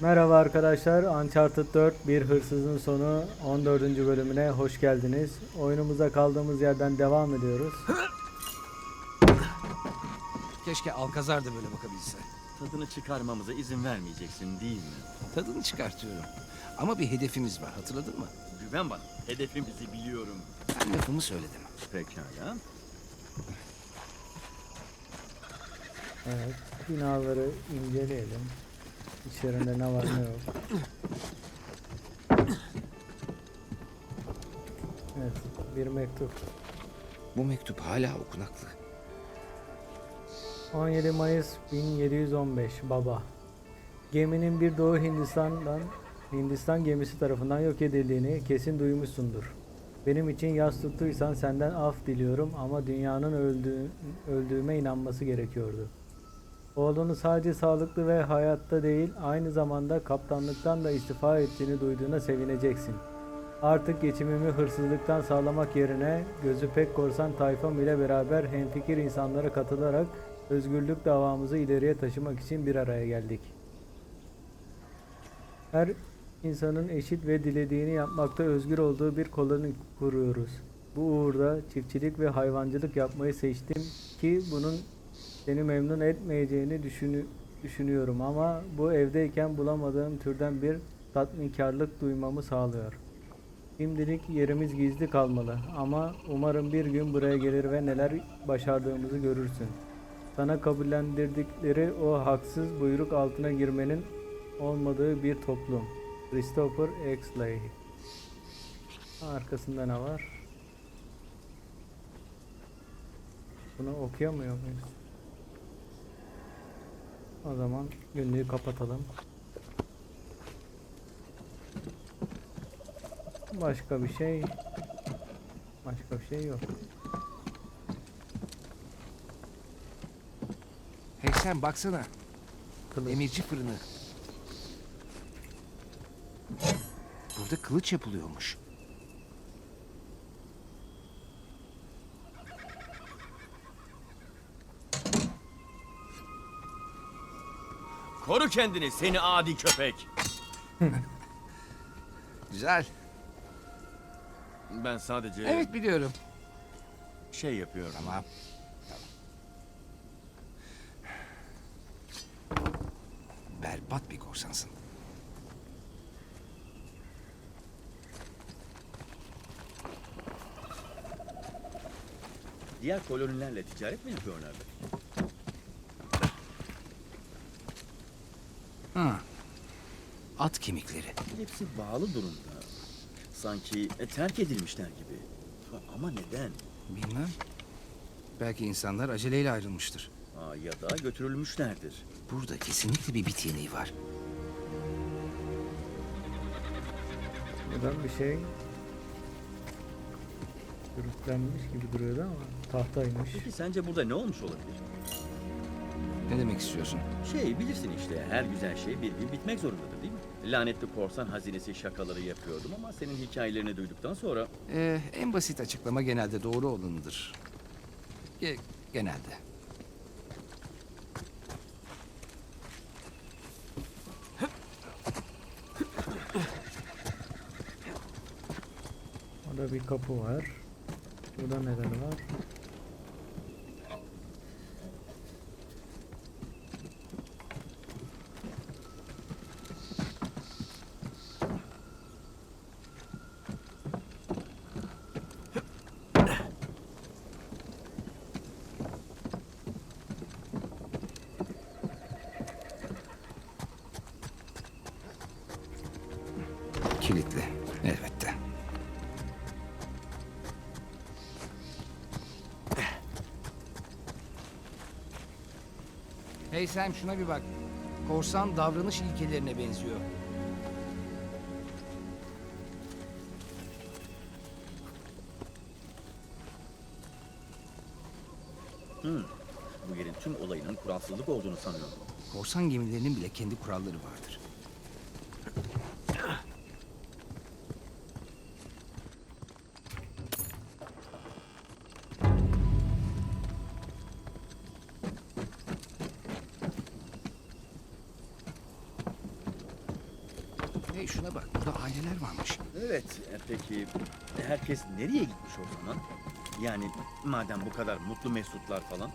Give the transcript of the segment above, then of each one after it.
Merhaba arkadaşlar, Uncharted 4 Bir Hırsızın Sonu 14. bölümüne hoş geldiniz. Oyunumuza kaldığımız yerden devam ediyoruz. Keşke Alkazar da böyle bakabilse. Tadını çıkarmamıza izin vermeyeceksin değil mi? Tadını çıkartıyorum. Ama bir hedefimiz var hatırladın mı? Güven bana. Hedefimizi biliyorum. Ben lafımı söyledim. Pekala. Evet, binaları inceleyelim. İçerinde ne var ne yok. Evet, bir mektup. Bu mektup hala okunaklı. 17 Mayıs 1715 Baba Geminin bir Doğu Hindistan'dan Hindistan gemisi tarafından yok edildiğini kesin duymuşsundur. Benim için yas tuttuysan senden af diliyorum ama dünyanın öldüğü, öldüğüme inanması gerekiyordu. Oğlunu sadece sağlıklı ve hayatta değil aynı zamanda kaptanlıktan da istifa ettiğini duyduğuna sevineceksin. Artık geçimimi hırsızlıktan sağlamak yerine gözü pek korsan tayfam ile beraber hemfikir insanlara katılarak özgürlük davamızı ileriye taşımak için bir araya geldik. Her insanın eşit ve dilediğini yapmakta özgür olduğu bir koloni kuruyoruz. Bu uğurda çiftçilik ve hayvancılık yapmayı seçtim ki bunun seni memnun etmeyeceğini düşünü- düşünüyorum ama bu evdeyken bulamadığım türden bir tatminkarlık duymamı sağlıyor. Şimdilik yerimiz gizli kalmalı ama umarım bir gün buraya gelir ve neler başardığımızı görürsün. Sana kabullendirdikleri o haksız buyruk altına girmenin olmadığı bir toplum. Christopher Exley. Arkasında ne var? Bunu okuyamıyor muyuz? O zaman günlüğü kapatalım. Başka bir şey Başka bir şey yok. Hey sen baksana. Kılıç. Demirci fırını. Burada kılıç yapılıyormuş. Kendini seni adi köpek. Güzel. Ben sadece Evet biliyorum. şey yapıyorum. Tamam. Berbat bir korsansın. Diğer kolonilerle ticaret mi yapıyorlardı? Ha. At kemikleri. Hepsi bağlı durumda. Sanki e, terk edilmişler gibi. Ama neden? Bilmem. Belki insanlar aceleyle ayrılmıştır. Aa, ya da götürülmüşlerdir. Burada kesinlikle bir bit yeniği var. Buradan bir şey sürüklenmiş gibi duruyordu ama tahtaymış. Peki sence burada ne olmuş olabilir? Ne demek istiyorsun? Şey bilirsin işte her güzel şey bir gün bitmek zorundadır değil mi? Lanetli korsan hazinesi şakaları yapıyordum ama senin hikayelerini duyduktan sonra Ee, en basit açıklama genelde doğru olanıdır. Ge- genelde. Orada bir kapı var. Burada neler var? Hey Sam şuna bir bak. Korsan davranış ilkelerine benziyor. bu yerin tüm olayının kuralsızlık olduğunu sanıyordum. Korsan gemilerinin bile kendi kuralları vardır. Şuna bak burada aileler varmış. Evet, e, peki herkes nereye gitmiş o zaman? Yani madem bu kadar mutlu mesutlar falan.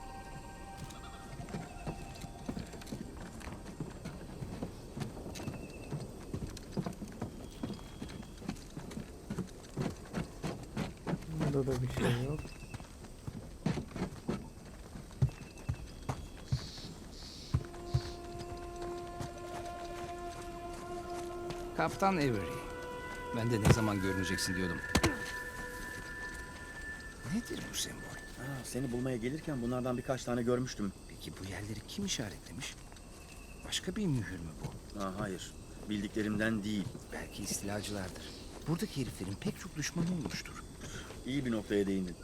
Burada da bir şey yok. Kaptan Avery. Ben de ne zaman görüneceksin diyordum. Nedir bu sembol? Ha, seni bulmaya gelirken bunlardan birkaç tane görmüştüm. Peki bu yerleri kim işaretlemiş? Başka bir mühür mü bu? Ha, hayır, bildiklerimden değil. Belki istilacılardır. Buradaki heriflerin pek çok düşmanı olmuştur. İyi bir noktaya değindin.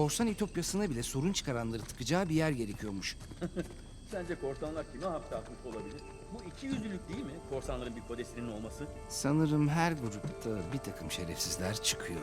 Korsan İtopyası'na bile sorun çıkaranları tıkacağı bir yer gerekiyormuş. Sence korsanlar kime hapse atmış olabilir? Bu iki yüzlülük değil mi? Korsanların bir kodesinin olması. Sanırım her grupta bir takım şerefsizler çıkıyor.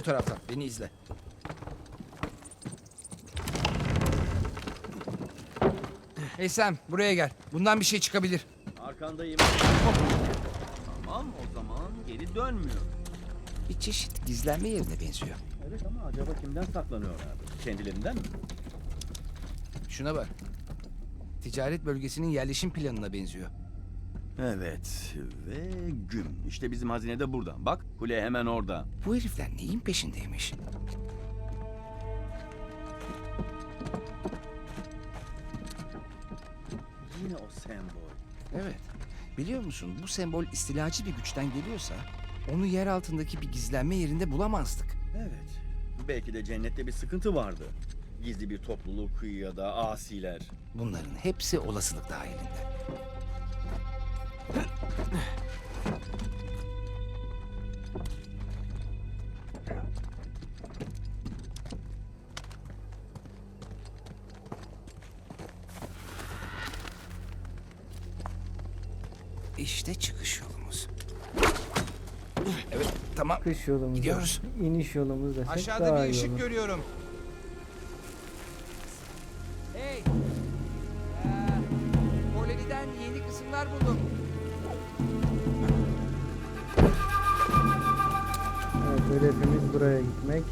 Bu beni izle. Hey Sam buraya gel. Bundan bir şey çıkabilir. Arkandayım. Tamam o zaman geri dönmüyor. Bir çeşit gizlenme yerine benziyor. Evet ama acaba kimden saklanıyorlardı? Kendilerinden mi? Şuna bak. Ticaret bölgesinin yerleşim planına benziyor. Evet ve güm. İşte bizim hazine de burada. Bak kule hemen orada. Bu herifler neyin peşindeymiş? Yine o sembol. Evet. Biliyor musun bu sembol istilacı bir güçten geliyorsa onu yer altındaki bir gizlenme yerinde bulamazdık. Evet. Belki de cennette bir sıkıntı vardı. Gizli bir topluluk ya da asiler. Bunların hepsi olasılık dahilinde. İşte çıkış yolumuz. Evet, tamam. Kış yolumuz. Gidiyoruz. iniş yolumuz desek Aşağıda daha bir ışık olur. görüyorum. Hey! Ee, Koloniden yeni kısımlar buldum. Evet hedefimiz buraya gitmek.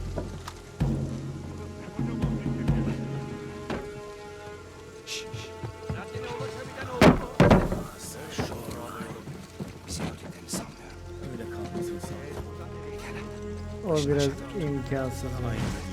Raddene O biraz imkansız. Hayır.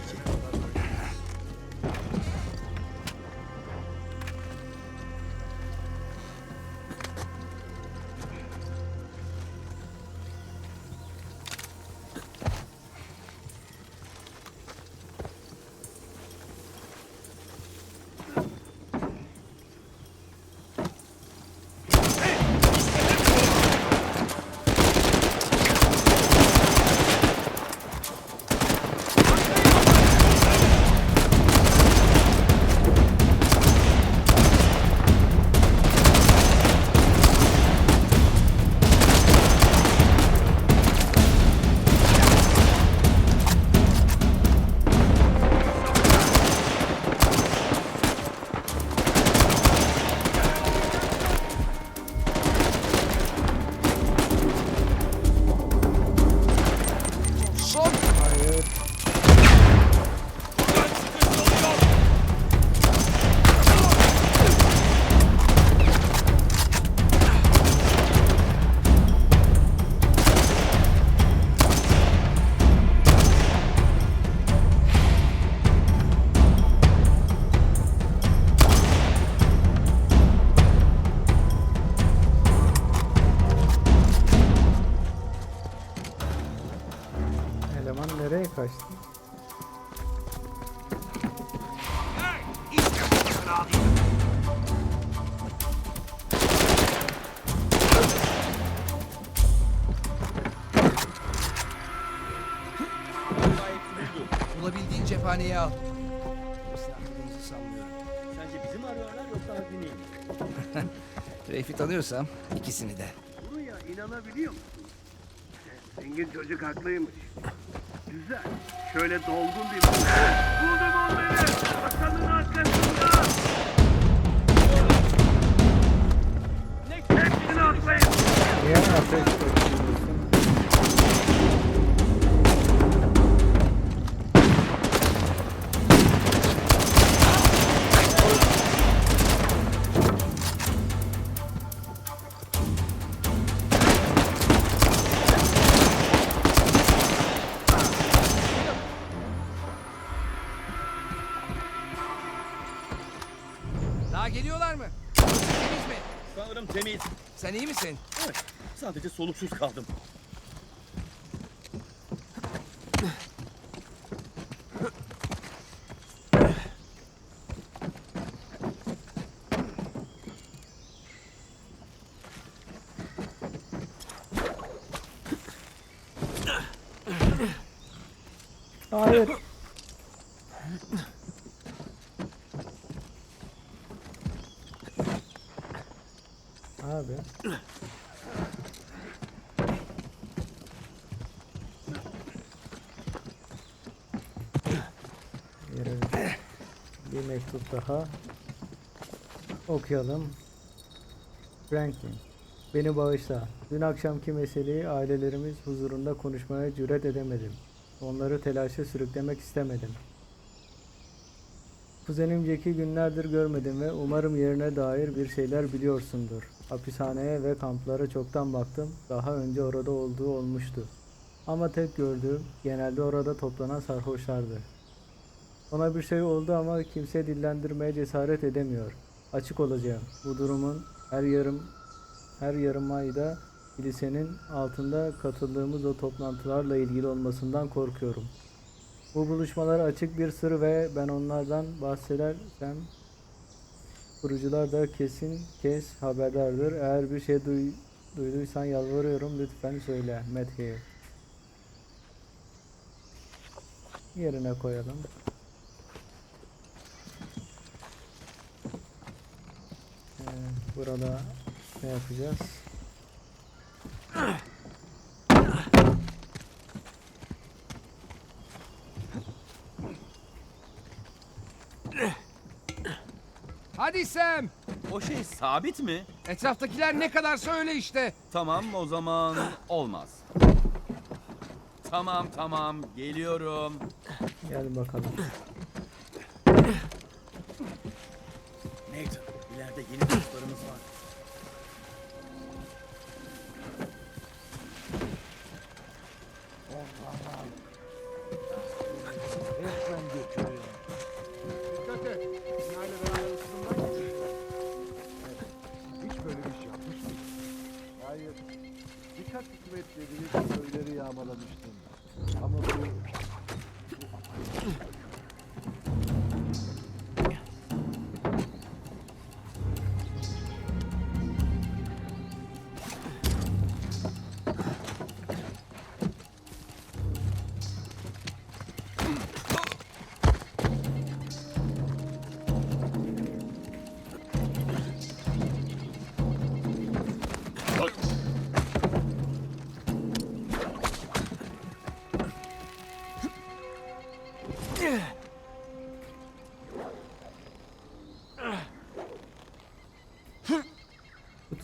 Reif'i tanıyorsam ikisini de. Buraya inanabiliyor musun? Zengin çocuk haklıymış. Güzel. Şöyle dolgun bir... Buldum onları! Masanın arkasında! Hepsini atlayın! Niye Sanırım temiz. Sen iyi misin? Evet, sadece soluksuz kaldım. Hayır. Abi. Yere bir- mektup daha okuyalım. Franklin, beni bağışla. Dün akşamki meseleyi ailelerimiz huzurunda konuşmaya cüret edemedim. Onları telaşa sürüklemek istemedim. Kuzenim Jack'i günlerdir görmedim ve umarım yerine dair bir şeyler biliyorsundur. Hapishaneye ve kamplara çoktan baktım. Daha önce orada olduğu olmuştu. Ama tek gördüğüm genelde orada toplanan sarhoşlardı. Ona bir şey oldu ama kimse dillendirmeye cesaret edemiyor. Açık olacağım. Bu durumun her yarım her yarım ayda kilisenin altında katıldığımız o toplantılarla ilgili olmasından korkuyorum. Bu buluşmalar açık bir sır ve ben onlardan bahsedersem kurucular da kesin kes haberdardır. Eğer bir şey duy, duyduysan yalvarıyorum lütfen söyle. Matt Hale. Yerine koyalım. Ee, burada ne yapacağız? Hadi Sam. O şey sabit mi? Etraftakiler ne kadar söyle işte. Tamam o zaman olmaz. Tamam tamam geliyorum. Gel bakalım. İleride yeni dostlarımız var.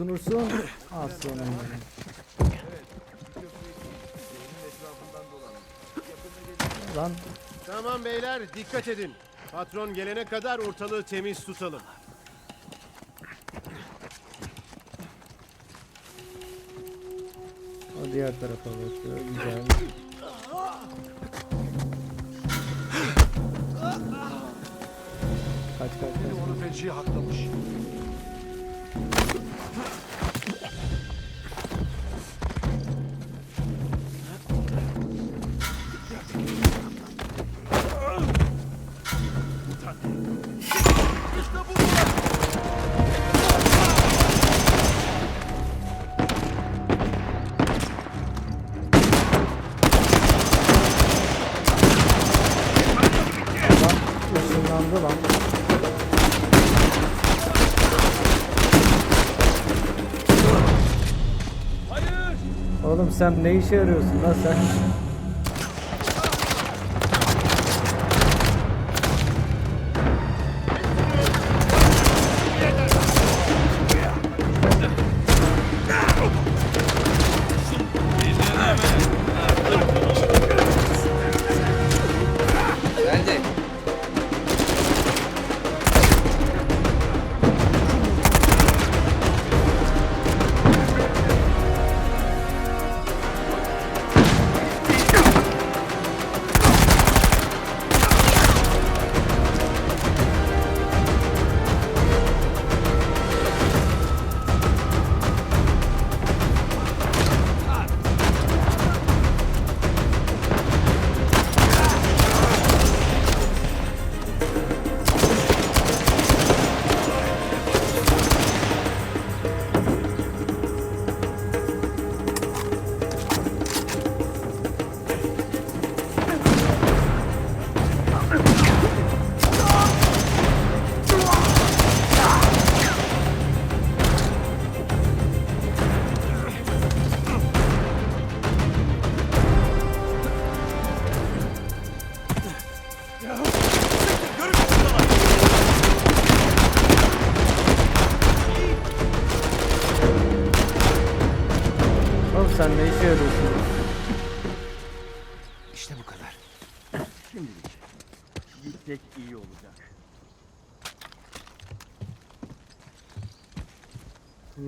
Tutunursun. Aslanım benim. Lan Tamam beyler dikkat edin. Patron gelene kadar ortalığı temiz tutalım. o diğer tarafa bakıyor. Güzel. Kaç kaç kaç. Onu feci haklamış. Işınlandı lan. Oğlum sen ne işe yarıyorsun lan sen?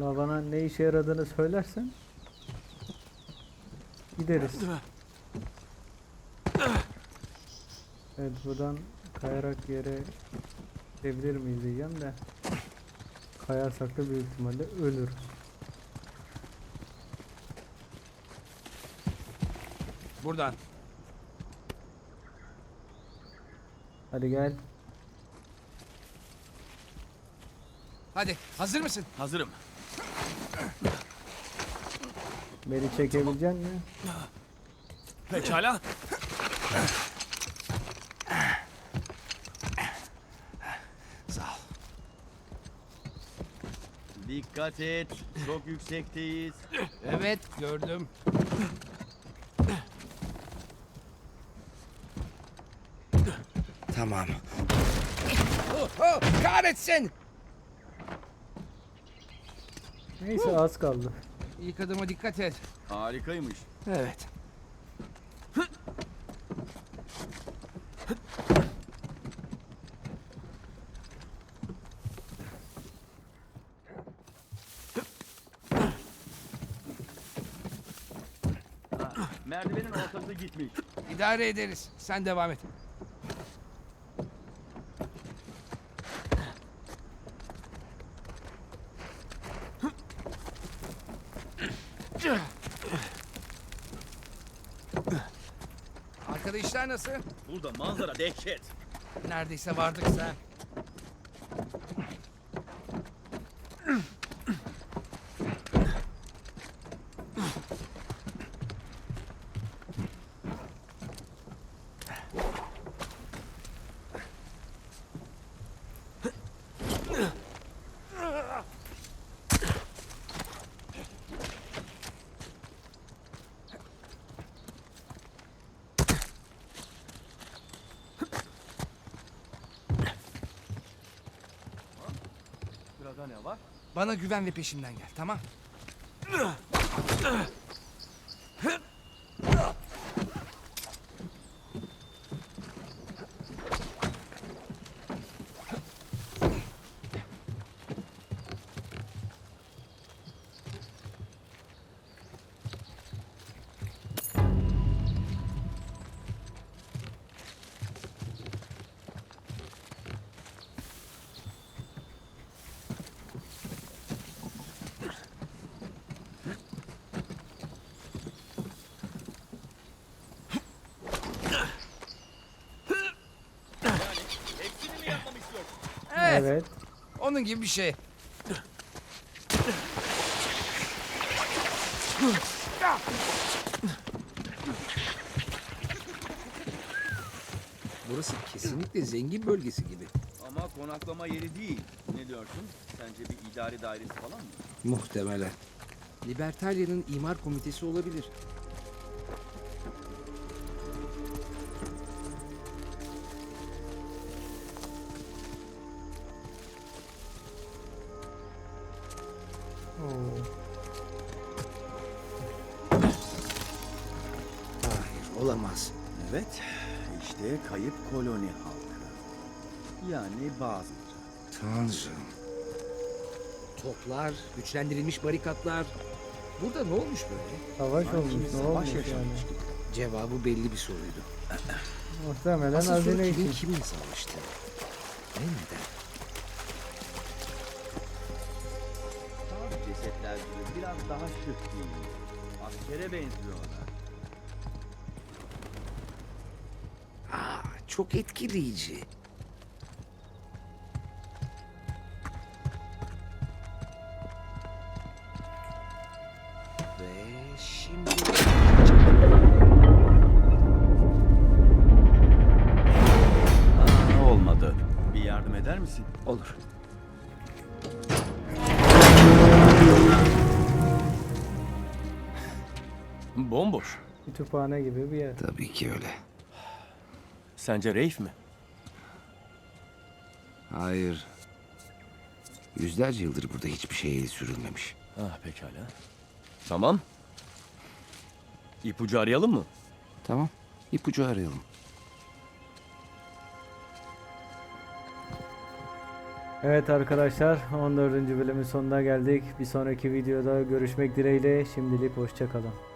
Allah bana ne işe yaradığını söylersen gideriz. Evet buradan kayarak yere gidebilir miyiz diyeceğim de kayarsak da büyük ihtimalle ölürüz. Buradan. Hadi gel. Hadi hazır mısın? Hazırım. Beni çekebilecek mi? Pekala. Sağ ol. Dikkat et. Çok yüksekteyiz. Evet gördüm. Tamam. Oh, oh, kahretsin. Neyse az kaldı. İlk adıma dikkat et. Harikaymış. Evet. Merdivenin ortası gitmiş. İdare ederiz. Sen devam et. Arkada işler nasıl? Burada manzara dehşet. Neredeyse vardık sen. Bana güven ve peşimden gel tamam? Evet. Evet. Onun gibi bir şey. Burası kesinlikle zengin bölgesi gibi. Ama konaklama yeri değil. Ne diyorsun? Sence bir idari dairesi falan mı? Muhtemelen. Libertalia'nın imar komitesi olabilir. Yani bazıları. Tanrım. Toplar, güçlendirilmiş barikatlar. Burada ne olmuş böyle? Savaş olmuş. Ne savaş olmuş yani? yaşanmış gibi. Cevabı belli bir soruydu. Muhtemelen Asıl soru hazine kimin için. kimin savaştı? Ve neden? Bazı cesetler gibi biraz daha şık değil. Askere benziyorlar. Aa, çok etkileyici. Eder misin? Olur. Bomboş. Kütüphane gibi bir yer. Tabii ki öyle. Sence Reif mi? Hayır. Yüzlerce yıldır burada hiçbir şey el sürülmemiş. Ah pekala. Tamam. İpucu arayalım mı? Tamam. İpucu arayalım. Evet arkadaşlar 14. bölümün sonuna geldik. Bir sonraki videoda görüşmek dileğiyle. Şimdilik hoşçakalın.